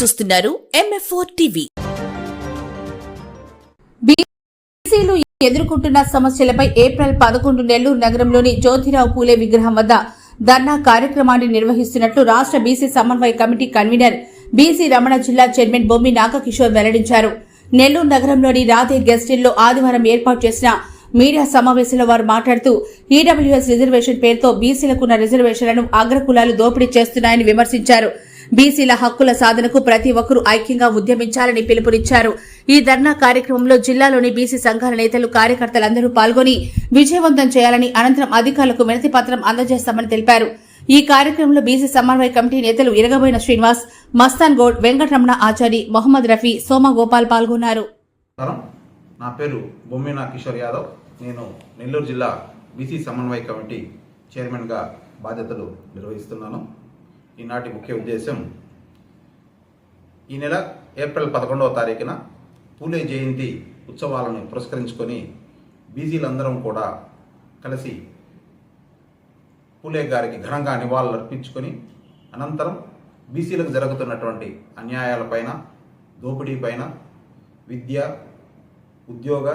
చూస్తున్నారు ఎంఎఫ్ఓ టీవీ బీసీలు ఎదుర్కొంటున్న సమస్యలపై ఏప్రిల్ పదకొండు నెల్లూరు నగరంలోని జ్యోతిరావు పూలే విగ్రహం వద్ద ధర్నా కార్యక్రమాన్ని నిర్వహిస్తున్నట్లు రాష్ట్ర బీసీ సమన్వయ కమిటీ కన్వీనర్ బీసీ రమణ జిల్లా చైర్మన్ బొమ్మి నాగకిషోర్ వెల్లడించారు. నెల్లూరు నగరంలోని రాధే గెస్ట్ ఇల్లో ఆదివారం ఏర్పాటు చేసిన మీడియా సమావేశంలో వారు మాట్లాడుతూ ఈడబ్ల్యూఎస్ రిజర్వేషన్ పేరుతో బీసీలకున్న రిజర్వేషన్లను అగ్రకులాలు దోపిడీ చేస్తున్నాయని విమర్శించారు. బీసీల హక్కుల సాధనకు ప్రతి ఒక్కరూ ఐక్యంగా ఉద్యమించాలని పిలుపునిచ్చారు. ఈ ధర్నా కార్యక్రమంలో జిల్లాలోని బీసీ సంఘాల నేతలు కార్యకర్తలందరూ పాల్గొని విజయవంతం చేయాలని అనంతరం అధికారులకు వినతి పత్రం అందజేస్తామని తెలిపారు. ఈ కార్యక్రమంలో బీసీ సమన్వయ కమిటీ నేతలు ఇరగబోయిన శ్రీనివాస్ మస్తాన్ గౌడ్ వెంకటరమణ ఆచారి మొహమ్మద్ రఫీ సోమగోపాల్ పాల్గొన్నారు. నా పేరు బొమ్మిన కిషోర్ యాదవ్. నేను నెల్లూరు జిల్లా బీసీ సమన్వయ కమిటీ చైర్మన్గా బాధ్యతలు నిర్వహిస్తున్నాను. ఈనాటి ముఖ్య ఉద్దేశం ఈ నెల ఏప్రిల్ పదకొండవ తారీఖున పూలే జయంతి ఉత్సవాలను పురస్కరించుకొని బీజీలందరం కూడా కలిసి పూలే గారికి ఘనంగా నివాళులు అర్పించుకొని అనంతరం బీసీలకు జరుగుతున్నటువంటి అన్యాయాలపైన దోపిడీపైన విద్య ఉద్యోగ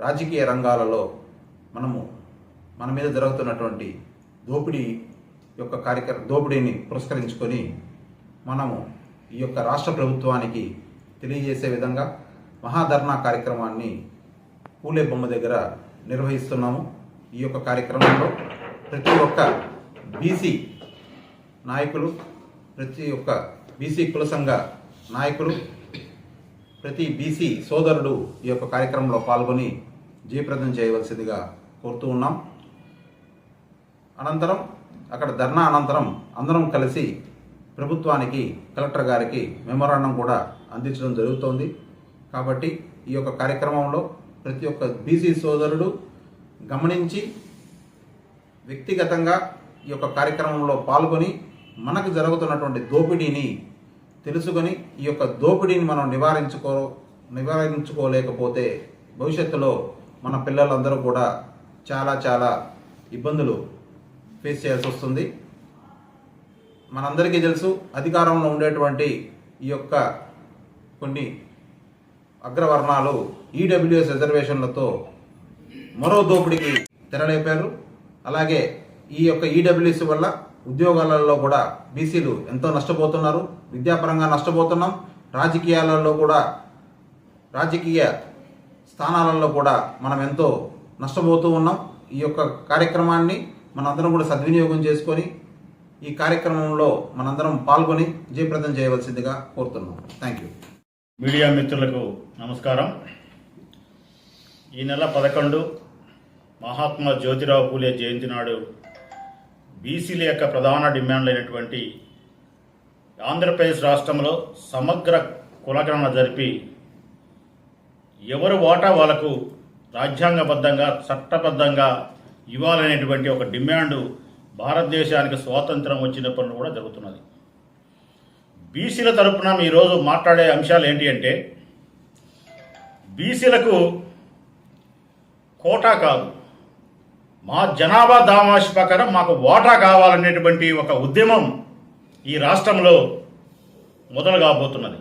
రాజకీయ రంగాలలో మనము మన మీద జరుగుతున్నటువంటి దోపిడీ యొక్క కార్యక్రమ దోపిడీని పురస్కరించుకొని మనము ఈ యొక్క రాష్ట్ర ప్రభుత్వానికి తెలియజేసే విధంగా మహాధర్నా కార్యక్రమాన్ని పూలే బొమ్మ దగ్గర నిర్వహిస్తున్నాము. ఈ యొక్క కార్యక్రమంలో ప్రతి ఒక్క బీసీ నాయకులు ప్రతి ఒక్క బీసీ కుల సంఘ నాయకులు ప్రతి బీసీ సోదరుడు ఈ యొక్క కార్యక్రమంలో పాల్గొని జయప్రదం చేయవలసిందిగా కోరుతూ ఉన్నాం. అనంతరం అక్కడ ధర్నా అనంతరం అందరం కలిసి ప్రభుత్వానికి కలెక్టర్ గారికి మెమోరాండం కూడా అందించడం జరుగుతోంది. కాబట్టి ఈ యొక్క కార్యక్రమంలో ప్రతి ఒక్క బీసీ సోదరుడు గమనించి వ్యక్తిగతంగా ఈ యొక్క కార్యక్రమంలో పాల్గొని మనకు జరుగుతున్నటువంటి దోపిడీని తెలుసుకొని ఈ యొక్క దోపిడీని మనం నివారించుకో నివారించుకోలేకపోతే భవిష్యత్తులో మన పిల్లలందరూ కూడా చాలా చాలా ఇబ్బందులు ఫేస్ చేయాల్సి వస్తుంది. మనందరికీ తెలుసు అధికారంలో ఉండేటువంటి ఈ యొక్క కొన్ని అగ్రవర్ణాలు ఈడబ్ల్యూఎస్ రిజర్వేషన్లతో మరో దోపిడీకి తెరలేపారు. అలాగే ఈ యొక్క ఈడబ్ల్యూఎస్ వల్ల ఉద్యోగాలలో కూడా బీసీలు ఎంతో నష్టపోతున్నారు. విద్యాపరంగా నష్టపోతున్నాం. రాజకీయాలలో కూడా రాజకీయ స్థానాలలో కూడా మనం ఎంతో నష్టపోతూ ఉన్నాం. ఈ యొక్క కార్యక్రమాన్ని మనందరం కూడా సద్వినియోగం చేసుకొని ఈ కార్యక్రమంలో మనందరం పాల్గొని జయప్రదం చేయవలసిందిగా కోరుతున్నాం. థ్యాంక్ యూ మీడియా మిత్రులకు నమస్కారం. ఈ నెల పదకొండు మహాత్మా జ్యోతిరావు పూలే జయంతి నాడు బీసీల యొక్క ప్రధాన డిమాండ్లైనటువంటి ఆంధ్రప్రదేశ్ రాష్ట్రంలో సమగ్ర కులగణన జరిపి ఎవరు వాటా వాళ్ళకు రాజ్యాంగబద్ధంగా చట్టబద్ధంగా ఇవ్వాలనేటువంటి ఒక డిమాండు భారతదేశానికి స్వాతంత్రం వచ్చినప్పటి కూడా జరుగుతున్నది. బీసీల తరపున ఈరోజు మాట్లాడే అంశాలు ఏంటి అంటే బీసీలకు కోటా కాదు మా జనాభా దామాషి ప్రకారం మాకు వాటా కావాలనేటువంటి ఒక ఉద్యమం ఈ రాష్ట్రంలో మొదలు కాబోతున్నది.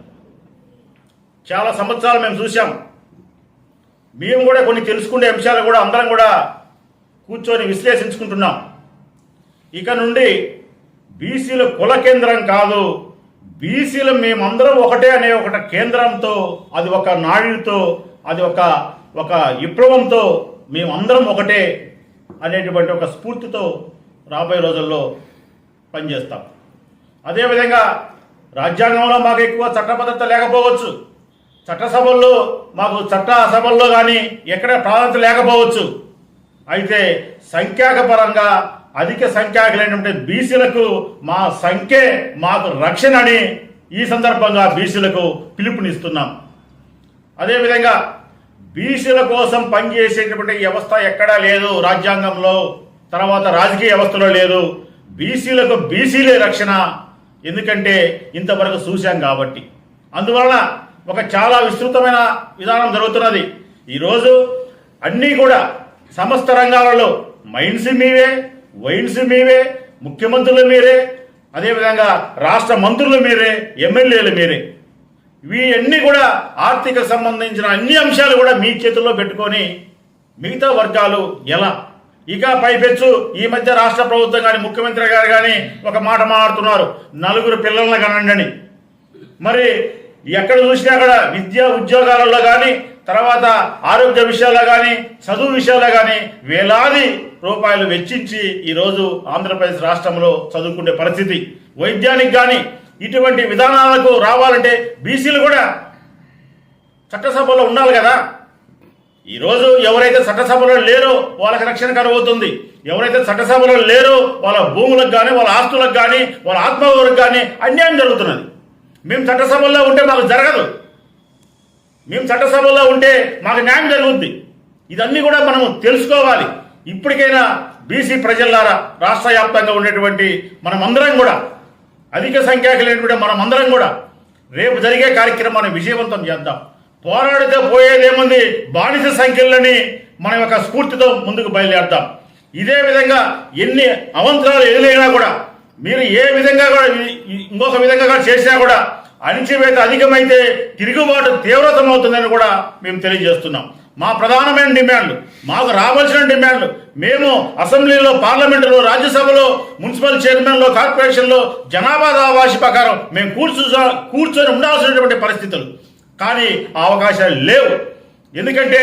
చాలా సంవత్సరాలు మేము చూసాం మేము కూడా కొన్ని తెలుసుకునే అంశాలు కూడా అందరం కూడా కూర్చొని విశ్లేషించుకుంటున్నాం. ఇక నుండి బీసీల కుల కేంద్రం కాదు బీసీలు మేమందరం ఒకటే అనే ఒక కేంద్రంతో అది ఒక నాయుడితో అది ఒక ఒక విప్లవంతో మేమందరం ఒకటే అనేటువంటి ఒక స్ఫూర్తితో రాబోయే రోజుల్లో పనిచేస్తాం. అదేవిధంగా రాజ్యాంగంలో మాకు ఎక్కువ చట్టబద్ధత లేకపోవచ్చు. చట్టసభల్లో మాకు చట్ట సభల్లో కానీ ఎక్కడ ప్రాధాన్యత లేకపోవచ్చు. అయితే సంఖ్యాక పరంగా అధిక సంఖ్యాకులైనటువంటి బీసీలకు మా సంఖ్యే మాకు రక్షణ అని ఈ సందర్భంగా బీసీలకు పిలుపునిస్తున్నాం. అదేవిధంగా బీసీల కోసం పనిచేసేటువంటి వ్యవస్థ ఎక్కడా లేదు రాజ్యాంగంలో తర్వాత రాజకీయ వ్యవస్థలో లేదు. బీసీలకు బీసీలే రక్షణ ఎందుకంటే ఇంతవరకు చూశాం కాబట్టి. అందువలన ఒక చాలా విస్తృతమైన విధానం జరుగుతున్నది. ఈరోజు అన్నీ కూడా సమస్త రంగాలలో మైన్స్ మీవే వైన్స్ మీవే ముఖ్యమంత్రులు మీరే అదేవిధంగా రాష్ట్ర మంత్రులు మీరే ఎమ్మెల్యేలు మీరే. ఇవన్నీ కూడా ఆర్థిక సంబంధించిన అన్ని అంశాలు కూడా మీ చేతుల్లో పెట్టుకొని మిగతా వర్గాలు ఎలా? ఇక పైపెచ్చు ఈ మధ్య రాష్ట్ర ప్రభుత్వం కానీ ముఖ్యమంత్రి గారు కానీ ఒక మాట మాట్లాడుతున్నారు. నలుగురు పిల్లలను కనండి మరి ఎక్కడ చూసినా కూడా విద్యా ఉద్యోగాలలో కానీ తర్వాత ఆరోగ్య విషయాల్లో కానీ చదువు విషయాల్లో కానీ వేలాది రూపాయలు వెచ్చించి ఈరోజు ఆంధ్రప్రదేశ్ రాష్ట్రంలో చదువుకునే పరిస్థితి. వైద్యానికి కానీ ఇటువంటి విధానాలకు రావాలంటే బీసీలు కూడా చట్టసభలో ఉండాలి కదా. ఈరోజు ఎవరైతే చట్టసభలో లేరో వాళ్ళకి రక్షణ కరువవుతుంది ఎవరైతే చట్టసభలో లేరో వాళ్ళ భూములకు కానీ వాళ్ళ ఆస్తులకు కానీ వాళ్ళ ఆత్మగౌరవకు కానీ అన్యాయం జరుగుతున్నది. మేము చట్టసభల్లో ఉంటే మాకు జరగదు. మేము చట్టసభల్లో ఉంటే మాకు న్యాయం జరుగుద్ది. ఇదన్నీ కూడా మనము తెలుసుకోవాలి. ఇప్పటికైనా బీసీ ప్రజలారా రాష్ట్ర వ్యాప్తంగా ఉండేటువంటి మనమందరం కూడా అధిక సంఖ్యాకులైనటువంటి మనమందరం కూడా రేపు జరిగే కార్యక్రమాన్ని విజయవంతం చేద్దాం. పోరాడితే పోయేదేముంది? బానిస సంఖ్యలని మన యొక్క స్ఫూర్తితో ముందుకు బయలుదేరుతాం ఇదే విధంగా ఎన్ని అవంతరాలు ఎదురైనా కూడా మీరు ఏ విధంగా కూడా ఇంకొక విధంగా కూడా చేసినా కూడా అణిచివేత అధికమైతే తిరుగుబాటు తీవ్రతం అవుతుందని కూడా మేము తెలియజేస్తున్నాం. మా ప్రధానమైన డిమాండ్లు మాకు రావాల్సిన డిమాండ్లు మేము అసెంబ్లీలో పార్లమెంటులో రాజ్యసభలో మున్సిపల్ చైర్మన్లో కార్పొరేషన్లో జనాభా దావాసి ప్రకారం మేము కూర్చు కూర్చొని ఉండాల్సినటువంటి పరిస్థితులు. కానీ ఆ అవకాశాలు లేవు. ఎందుకంటే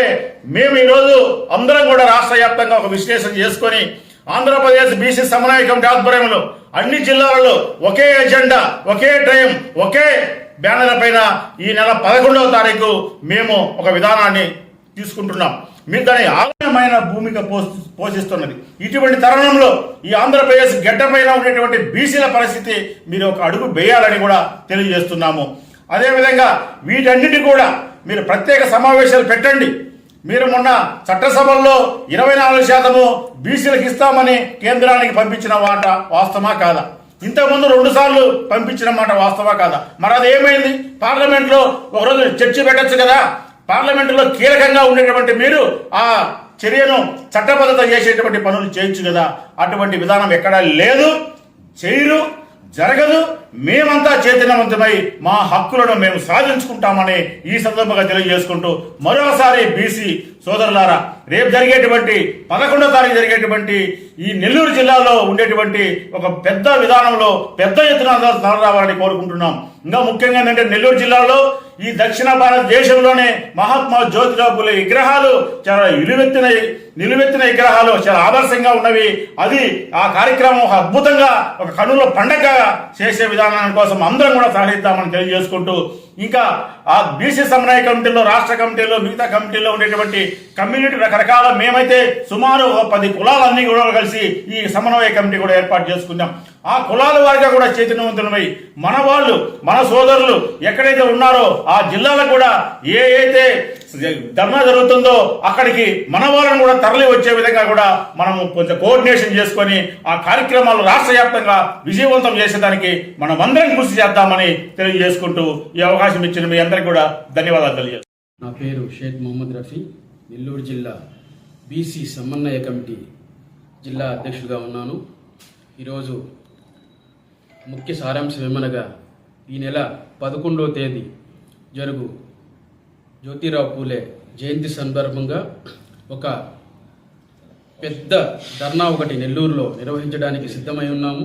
మేము ఈరోజు అందరం కూడా రాష్ట్ర వ్యాప్తంగా ఒక విశ్లేషణ చేసుకొని ఆంధ్రప్రదేశ్ బీసీ సమన్వయ కమిటీ ఆధ్వర్యంలో అన్ని జిల్లాలలో ఒకే ఎజెండా ఒకే టైం ఒకే బ్యానర్ పైన ఈ నెల పదకొండవ తారీఖు మేము ఒక విధానాన్ని తీసుకుంటున్నాం. మీరు దాని ఆలయమైన భూమిక పోషి- పోషిస్తున్నది. ఇటువంటి తరుణంలో ఈ ఆంధ్రప్రదేశ్ గడ్డపైన ఉండేటువంటి బీసీల పరిస్థితి మీరు ఒక అడుగు వేయాలని కూడా తెలియజేస్తున్నాము. అదేవిధంగా వీటన్నిటి కూడా మీరు ప్రత్యేక సమావేశాలు పెట్టండి. మీరు మొన్న చట్టసభల్లో ఇరవై నాలుగు శాతము బీసీలకు ఇస్తామని కేంద్రానికి పంపించిన మాట వాస్తవా కాదా? ఇంతకుముందు రెండు సార్లు పంపించిన మాట వాస్తవా కాదా? మరి అది ఏమైంది? పార్లమెంట్లో ఒకరోజు చర్చ పెట్టచ్చు కదా? పార్లమెంటులో కీలకంగా ఉండేటువంటి మీరు ఆ చర్యను చట్టబద్ధత చేసేటువంటి పనులు చేయొచ్చు కదా? అటువంటి విధానం ఎక్కడా లేదు. చేయరు. జరగదు. మేమంతా చైతన్యవంతమై మా హక్కులను మేము సాధించుకుంటామని ఈ సందర్భంగా తెలియజేసుకుంటూ మరోసారి బీసీ సోదరులారా రేపు జరిగేటువంటి పదకొండో తారీఖు జరిగేటువంటి ఈ నెల్లూరు జిల్లాలో ఉండేటువంటి ఒక పెద్ద విధానంలో పెద్ద ఎత్తున రావాలని కోరుకుంటున్నాం. ఇంకా ముఖ్యంగా ఏంటంటే నెల్లూరు జిల్లాలో ఈ దక్షిణ భారతదేశంలోనే మహాత్మా జ్యోతిరావు పూలే విగ్రహాలు చాలా నిలువెత్తిన నిలువెత్తిన విగ్రహాలు చాలా ఆదర్శంగా ఉన్నవి. అది ఆ కార్యక్రమం ఒక అద్భుతంగా ఒక కనుల పండగ చేసే విధానం కోసం అందరం కూడా సహకరిద్దామని తెలియజేసుకుంటూ ఇంకా ఆ బీసీ సమన్వయ కమిటీలో రాష్ట్ర కమిటీలో మిగతా కమిటీలో ఉండేటువంటి కమ్యూనిటీ రకరకాల మేమైతే సుమారు పది కులాలన్నీ కూడా కలిసి ఈ సమన్వయ కమిటీ కూడా ఏర్పాటు చేసుకుందాం ఆ కులాల వారిగా కూడా చైతన్యవంతులమై మన వాళ్ళు మన సోదరులు ఎక్కడైతే ఉన్నారో ఆ జిల్లాలకు కూడా ఏ అయితే ధర్నా జరుగుతుందో అక్కడికి మన వాళ్ళని కూడా తరలి వచ్చే విధంగా కూడా మనము కొంచెం కోఆర్డినేషన్ చేసుకొని ఆ కార్యక్రమాలు రాష్ట్ర వ్యాప్తంగా విజయవంతం చేసేదానికి మనం అందరం కృషి చేద్దామని తెలియజేసుకుంటూ ఈ అవకాశం ఇచ్చిన మీ అందరికీ కూడా ధన్యవాదాలు తెలియజేస్తాను నా పేరు షేక్ మొహమ్మద్ రఫీ నెల్లూరు జిల్లా బీసీ సమన్వయ కమిటీ జిల్లా అధ్యక్షుడిగా ఉన్నాను. ఈరోజు ముఖ్య సారాంశం ఏమనగా ఈ నెల పదకొండవ తేదీ జరుగు జ్యోతిరావు పూలే జయంతి సందర్భంగా ఒక పెద్ద ధర్నా ఒకటి నెల్లూరులో నిర్వహించడానికి సిద్ధమై ఉన్నాము.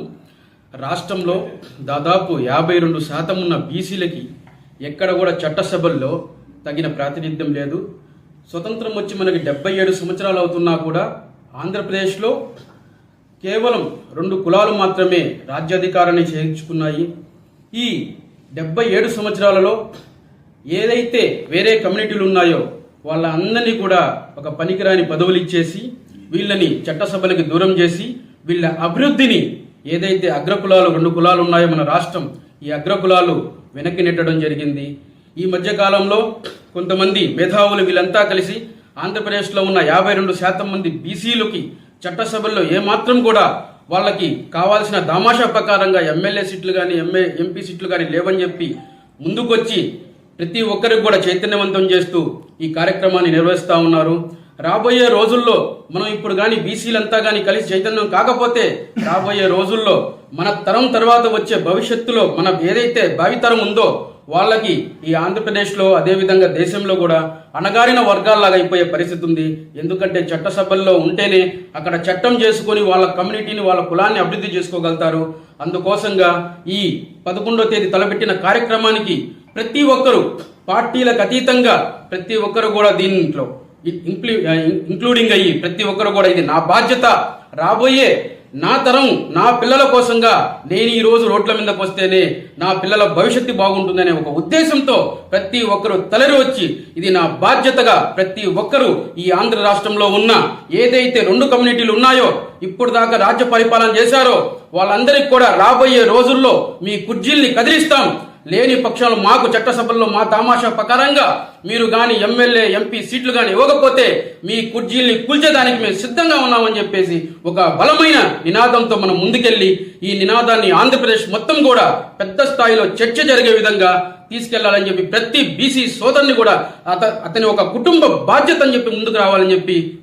రాష్ట్రంలో దాదాపు యాభై రెండు శాతం ఉన్న బీసీలకి ఎక్కడ కూడా చట్టసభల్లో తగిన ప్రాతినిధ్యం లేదు. స్వతంత్రం వచ్చి మనకి డెబ్బై ఏడు సంవత్సరాలు అవుతున్నా కూడా ఆంధ్రప్రదేశ్లో కేవలం రెండు కులాలు మాత్రమే రాజ్యాధికారాన్ని చేయించుకున్నాయి ఈ డెబ్బై ఏడు సంవత్సరాలలో ఏదైతే వేరే కమ్యూనిటీలు ఉన్నాయో వాళ్ళ అందరినీ కూడా ఒక పనికిరాని పదవులు ఇచ్చేసి వీళ్ళని చట్టసభలకి దూరం చేసి వీళ్ళ అభివృద్ధిని ఏదైతే అగ్రకులాలు రెండు కులాలు ఉన్నాయో మన రాష్ట్రం ఈ అగ్రకులాలు వెనక్కి నెట్టడం జరిగింది. ఈ మధ్యకాలంలో కొంతమంది మేధావులు వీళ్ళంతా కలిసి ఆంధ్రప్రదేశ్లో ఉన్న యాభై రెండు శాతం మంది బీసీలకి చట్టసభల్లో ఏమాత్రం కూడా వాళ్ళకి కావాల్సిన దామాషా ప్రకారంగా ఎమ్మెల్యే సీట్లు కానీ ఎంఏ ఎంపీ సీట్లు కానీ లేవని చెప్పి ముందుకొచ్చి ప్రతి ఒక్కరికి కూడా చైతన్యవంతం చేస్తూ ఈ కార్యక్రమాన్ని నిర్వహిస్తూ ఉన్నారు. రాబోయే రోజుల్లో మనం ఇప్పుడు కానీ బీసీలంతా కానీ కలిసి చైతన్యం కాకపోతే రాబోయే రోజుల్లో మన తరం తర్వాత వచ్చే భవిష్యత్తులో మన ఏదైతే భావితరం ఉందో వాళ్ళకి ఈ ఆంధ్రప్రదేశ్లో అదేవిధంగా దేశంలో కూడా అణగారిన వర్గాల్లాగా అయిపోయే పరిస్థితి ఉంది. ఎందుకంటే చట్టసభల్లో ఉంటేనే అక్కడ చట్టం చేసుకొని వాళ్ళ కమ్యూనిటీని వాళ్ళ కులాన్ని అభివృద్ధి చేసుకోగలుగుతారు. అందుకోసంగా ఈ పదకొండో తేదీ తలపెట్టిన కార్యక్రమానికి ప్రతి ఒక్కరూ పార్టీలకు అతీతంగా ప్రతి ఒక్కరు కూడా దీంట్లో ఇంక్లూ ఇంక్లూడింగ్ అయ్యి ప్రతి ఒక్కరు కూడా ఇది నా బాధ్యత. రాబోయే నా తరం నా పిల్లల కోసంగా నేను ఈ రోజు రోడ్ల మీదకి వస్తేనే నా పిల్లల భవిష్యత్తు బాగుంటుందనే ఒక ఉద్దేశంతో ప్రతి ఒక్కరూ తలరి వచ్చి ఇది నా బాధ్యతగా ప్రతి ఒక్కరూ ఈ ఆంధ్ర రాష్ట్రంలో ఉన్న ఏదైతే రెండు కమ్యూనిటీలు ఉన్నాయో ఇప్పుడు దాకా రాజ్య పరిపాలన చేశారో వాళ్ళందరికీ కూడా రాబోయే రోజుల్లో మీ కుర్జీల్ని కదిలిస్తాం. లేని పక్షంలో మాకు చట్టసభల్లో మా తమాషా ప్రకారంగా మీరు గాని ఎమ్మెల్యే ఎంపీ సీట్లు గాని ఇవ్వకపోతే మీ కుర్జీల్ని కూల్చేదానికి మేము సిద్ధంగా ఉన్నామని చెప్పేసి ఒక బలమైన నినాదంతో మనం ముందుకెళ్ళి ఈ నినాదాన్ని ఆంధ్రప్రదేశ్ మొత్తం కూడా పెద్ద స్థాయిలో చర్చ జరిగే విధంగా తీసుకెళ్ళాలని చెప్పి ప్రతి బీసీ సోదరుని కూడా అత అతని ఒక కుటుంబ బాధ్యత అని చెప్పి ముందుకు రావాలని చెప్పి